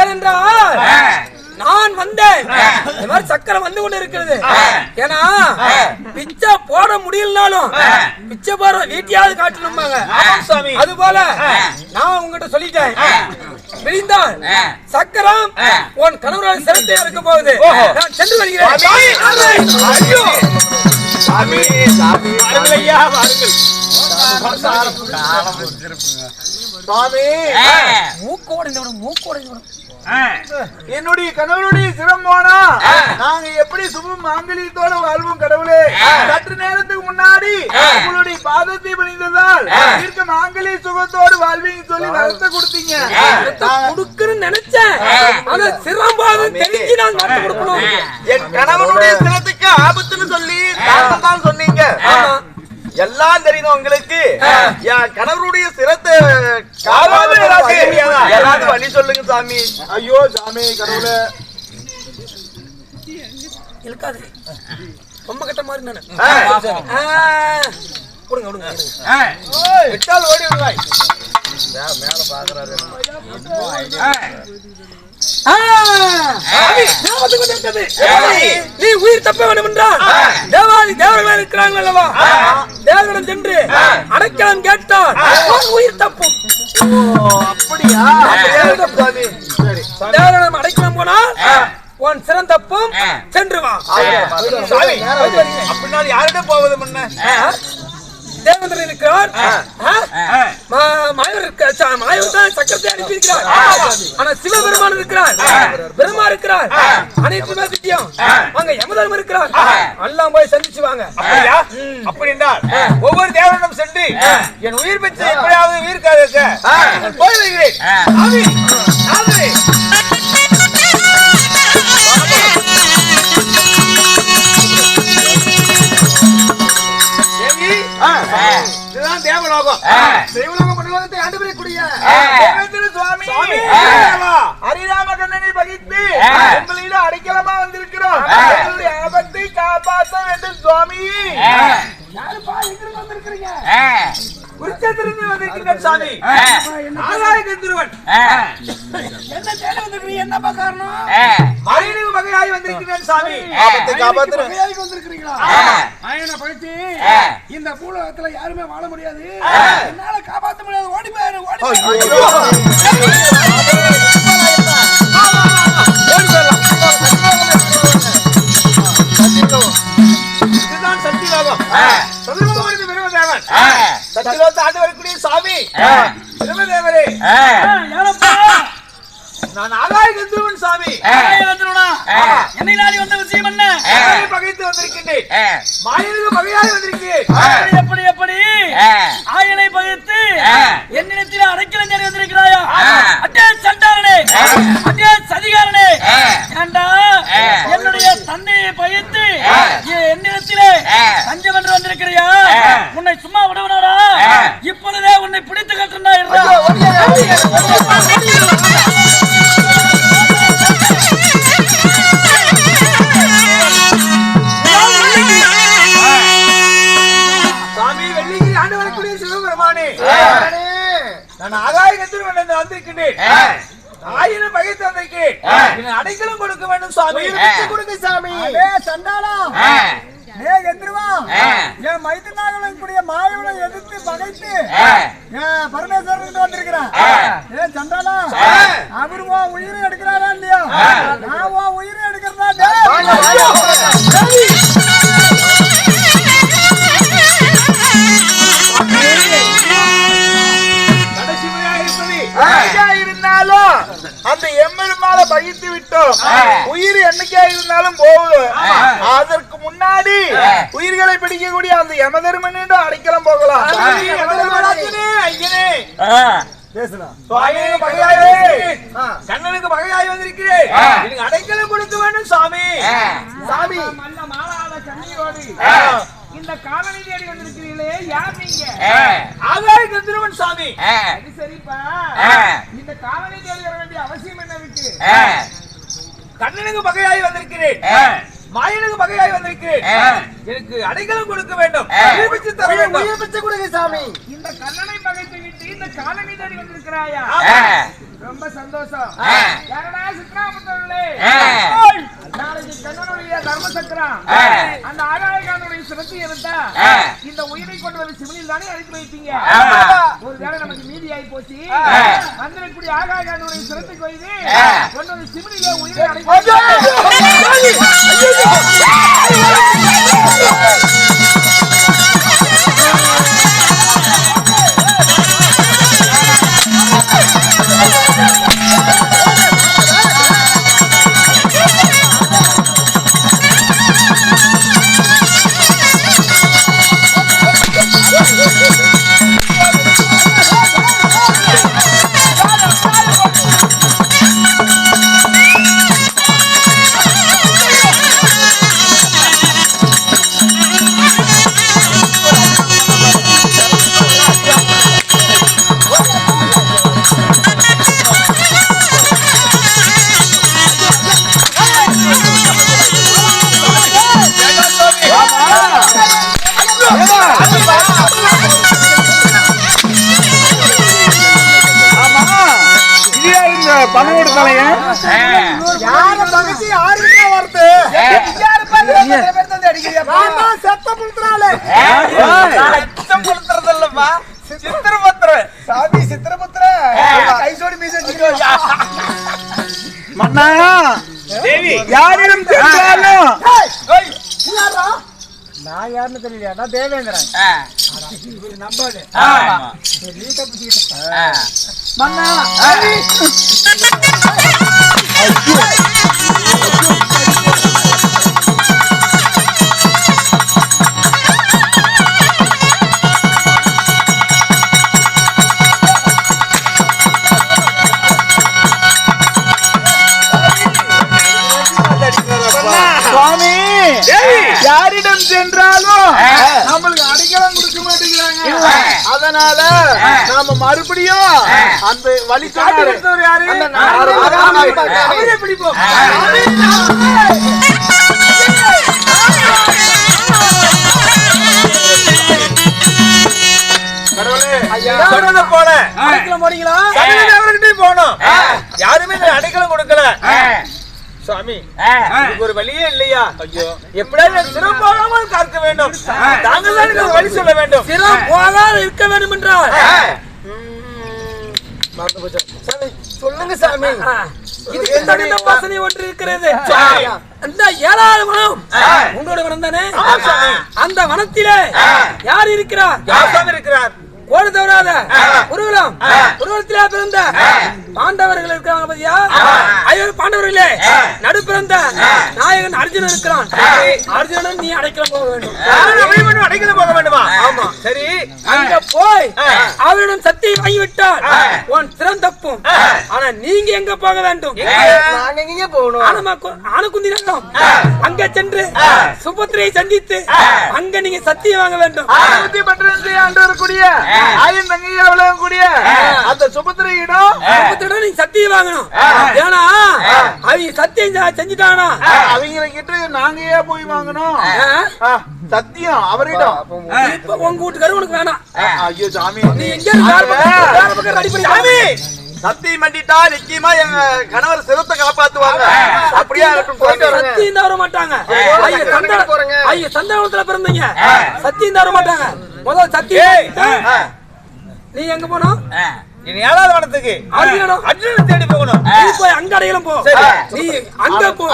ஏனென்றால் நான் வந்தேன். இந்த மாதிரி சக்கரம் வந்து கொண்டு இருக்கிறது. ஏன்னா பிச்சை போட முடியலனாலும் பிச்சை போற வீட்டையாவது காட்டணும்பாங்க. அது போல நான் உங்ககிட்ட சொல்லிட்டேன். விரிந்தால் சக்கரம் உன் கணவரோட சிறந்தே இருக்க போகுது. நான் சென்று வருகிறேன். ஐயோ. சாமி சாமி. வாருங்கள் ஐயா வாருங்கள். சாமி. மூக்கோட மூக்கோட என்னுடைய கணவருடைய சிரம் போனா நாங்க எப்படி சுப மாங்கலியத்தோட வாழ்வோம் கடவுளே? சற்று நேரத்துக்கு முன்னாடி உங்களுடைய பாதத்தை பணிந்ததால் இருக்க மாங்கலிய சுகத்தோடு வாழ்வீங்க சொல்லி வரத்தை கொடுத்தீங்க. கொடுக்குறேன்னு நினைச்சேன். ஆனா சிரம்பாவது தெரிஞ்சு நான் மறந்து கொடுக்கணும். என் கணவனுடைய சிரத்துக்கு ஆபத்துன்னு சொல்லி தான் சொன்னீங்க. எல்லாம் தெரியும் உங்களுக்கு? என் கணவருடைய சிரத்தை ஏதாவது வழி சொல்லுங்க சாமி. ஐயோ சாமி கடவுளே. இழுக்காது. ரொம்ப கட்ட மாதிரி நானு. கொடுங்க கொடுங்க. விட்டால் ஓடி. சாமி, ஞாபகத்துக்கு வந்திருக்கிறது. நீ உயிர் தப்ப வேண்டும் என்றால் தேவாதி தேவர்கள் இருக்கிறாங்க அல்லவா? தேவரிடம் சென்று அடைக்கலம் கேட்டால் உன் உயிர் தப்பும். அப்படியா? தேவரிடம் அடைக்கலம் போனால் உன் சிறந்தப்பும் சென்று வா. அப்படின்னா யாரிடம் போவது முன்ன தேவேந்திரன் இருக்கிறார். மாயவர் மாயவர் தான் சக்கரத்தை அனுப்பியிருக்கிறார். ஆனா சிவபெருமான் இருக்கிறார். பிரம்மா இருக்கிறார். அனைத்துமே திட்டியம் அங்க யமதர்மம் இருக்கிறார். எல்லாம் போய் சந்திச்சு வாங்க. அப்படியா? அப்படி என்றால் ஒவ்வொரு தேவனிடம் சென்று என் உயிர் பெற்ற எப்படியாவது உயிர் போய் வருகிறேன் மண்டலத்தை ஆண்டு தேவேந்திர சுவாமி. ஹரிராம கண்ணனை பகிர்ந்து உங்களிடம் அடைக்கலமா வந்திருக்கிறோம். எங்களுடைய ஆபத்தை காப்பாற்ற வேண்டும் சுவாமி. யாருப்பா எங்கிருந்து வந்திருக்கிறீங்க? குருச்சேத்திலிருந்து வந்திருக்கிறேன் சாமி கந்திருவன் என்ன தேடி வந்திருக்கிறீங்க? என்னப்பா காரணம்? மறைநிலை வகையாய் வந்திருக்கிறேன் சாமி ஆபத்தை ஆயனை இந்த பூலகத்துல யாருமே வாழ முடியாது என்னால காப்பாத்த முடியாது ஓடி போயிரு ஓடி. இதுதான் சக்திலோகம். சதுரமுகனுக்கு பிரம்மதேவன். சக்திலோகத்தை ஆண்டு வரக்கூடிய சாமி? நான் ஆகாய கந்தூவன் சாமி? என்னை நாடி வந்த விஷயம் என்ன? பகைத்து வந்திருக்கின்றேன். மாயனுக்கு பகையாய் வந்திருக்கிறேன். எப்படி, எப்படி? எப்படி ஆயனை பகிர்த்து என்னிடத்தில் அடைக்கலம் தேடி வந்திருக்கிறாயா அட்டே சண்டாளனே அட்டே சதிகாரனே என்னை அடைக்கலம் கொடுக்க வேண்டும் சாமி கொடுக்க சாமி சண்டாளம் ஏ எந்திருவா? என் மைத்துனாகளும் கூடிய மாயவனை எதிர்த்து பகைத்து பரமேஸ்வரன் வந்திருக்கிறான் ஏன் சண்டாளா? அவர் உன் உயிரை எடுக்கிறாரா இல்லையா? நான் உன் உயிரை எடுக்கிறதா பகிர்ந்து விட்டோம். உயிர் என்னைக்கா இருந்தாலும் போகும் அதற்கு முன்னாடி உயிர்களை பிடிக்கக்கூடிய அந்த யமதர்மனிடம் அடைக்கலம் போகலாம். ஐயனே. கண்ணனுக்கு பகையாய் வந்திருக்கிறேன். அடைக்கலம் கொடுக்க வேண்டும் சாமி. சாமி. இந்த காலனி தேடி வந்திருக்கிறீங்களே யார் நீங்க? ஆகாய கந்திரவன் சாமி அது சரிப்பா. இந்த காலனி தேடி வர வேண்டிய அவசியம் என்ன இருக்கு? கண்ணனுக்கு பகையாய் வந்திருக்கிறேன். மாயனுக்கு பகையாய் வந்திருக்கிறேன். எனக்கு அடைக்கலம் கொடுக்க வேண்டும். உயிர்ப்பிச்சு தர வேண்டும். இந்த கண்ணனை பகைத்து விட்டு இந்த காலனி தேடி வந்திருக்கிறாயா? ரொம்ப சந்தோஷம். யாரடா சித்ராமுத்தவர்களே. நாளைக்கு கண்ணனுடைய தர்ம சக்கரம் ஆ. அந்த ஆகாயகாந்தனுடைய சிறப்பு இருந்தா. இந்த உயிரை கொண்டு வந்து சிவனில் தானே அழைத்து வைப்பீங்க? ஆமா. ஒரு வேளை நமக்கு மீதி ஆகி போச்சு ஆ. வந்திருக்கக்கூடிய ஆகாயகாந்தனுடைய சிறப்பு கொய்து ஆ. கொண்டு வந்து சிவனிலே உயிரை பணவோட தலையன் யார பகுதி யாருக்கே வருது நான் தான் செத்த புழுத்துறாளே சாமி சித்திரபுத்திர கைசோடி மீச மன்னா யாரிடம் சென்றாலும் நான் யாருன்னு தெரியல நான் தேவேந்திரன். இவரு நம்பாது நீ தப்பிச்சுக்கிட்ட மன்னா சுவாமி யாரிடம் சென்றாலும் நம்மளுக்கு அடைக்கலம் அதனால நாம மறுபடியும் அந்த வழி போறீங்களா அவர்கிட்டயும் போனோம். யாருமே அடைக்கலம் கொடுக்கல. இதுக்கு ஒரு வழியே இல்லையா? ஐயோ. எப்படியாவது சிறப்பாகாமல் காக்க வேண்டும். தாங்கள் தான் வழி சொல்ல வேண்டும். சிரம் போகாது இருக்க வேண்டும் என்றால் சொல்லுங்க சாமி. இது இந்த வாசனை ஒன்று இருக்கிறது? சாமி. அந்த ஏழாவது வனம். உங்களோட வனம் தானே? அந்த வனத்திலே யார் இருக்கிறார்? யார் இருக்கிறார்? கோடு தவறாத. குருகுலம். குருகுலத்திலே பிறந்த. பாண்டவர்கள் இருக்கிறாங்க பாத்தியா? ஐயோ பாண்டவர்களே நடு பிறந்த நாயகன் அர்ஜுனன் இருக்கிறான். அர்ஜுனன் நீ அடைக்கல போக வேண்டும். அடைக்கலம் போக வேண்டுமா. ஆமா சரி. அங்க போய் அவரிடம் சத்தியை வாங்கிவிட்டால் உன் திறம் தப்பும். ஆனா நீங்க எங்க போக வேண்டும்? நாங்க எங்க போகணும்? ஆனக்குந்தி நகரம் அங்க சென்று சுபத்திரையை சந்தித்து அங்க நீங்க சத்தியம் வாங்க வேண்டும். ஆயிரத்தி பட்டினத்தை ஆண்டு வரக்கூடிய ஆயிரம் தங்கையா விளங்கக்கூடிய அந்த சுபத்திரையிடம் சுபத்திரையிடம் நீங்க சத்தியம் வாங்கணும். ஏன்னா அவங்க சத்தியம் செஞ்சுட்டானா? அவங்களை கிட்ட நாங்க ஏன் போய் வாங்கணும். சத்தியம் அவரிடம். இப்ப உங்க வீட்டுக்காரர் உனக்கு வேணாம். ஐயோ சாமி. நீ எங்க இருந்து வேற பக்கம் வேற பக்கம் ரெடி பண்ணி சாமி. சத்தியம் பண்ணிட்டா நிச்சயமா எங்க கணவர் சிரத்தை காப்பாத்துவாங்க. அப்படியே ஆகட்டும் போயிட்டு வரேன் சத்தியம் தவற மாட்டாங்க ஐய சந்த ஐய சந்தனத்துல பிறந்தீங்க. சத்தியம் தவற மாட்டாங்க முதல் சத்தியம் நீ எங்க போனோம் இனி ஏழாவது வனத்துக்கு அர்ஜுனனை தேடி போகணும். நீ போய் அங்க அடையலாம் போ. நீ அங்க போ.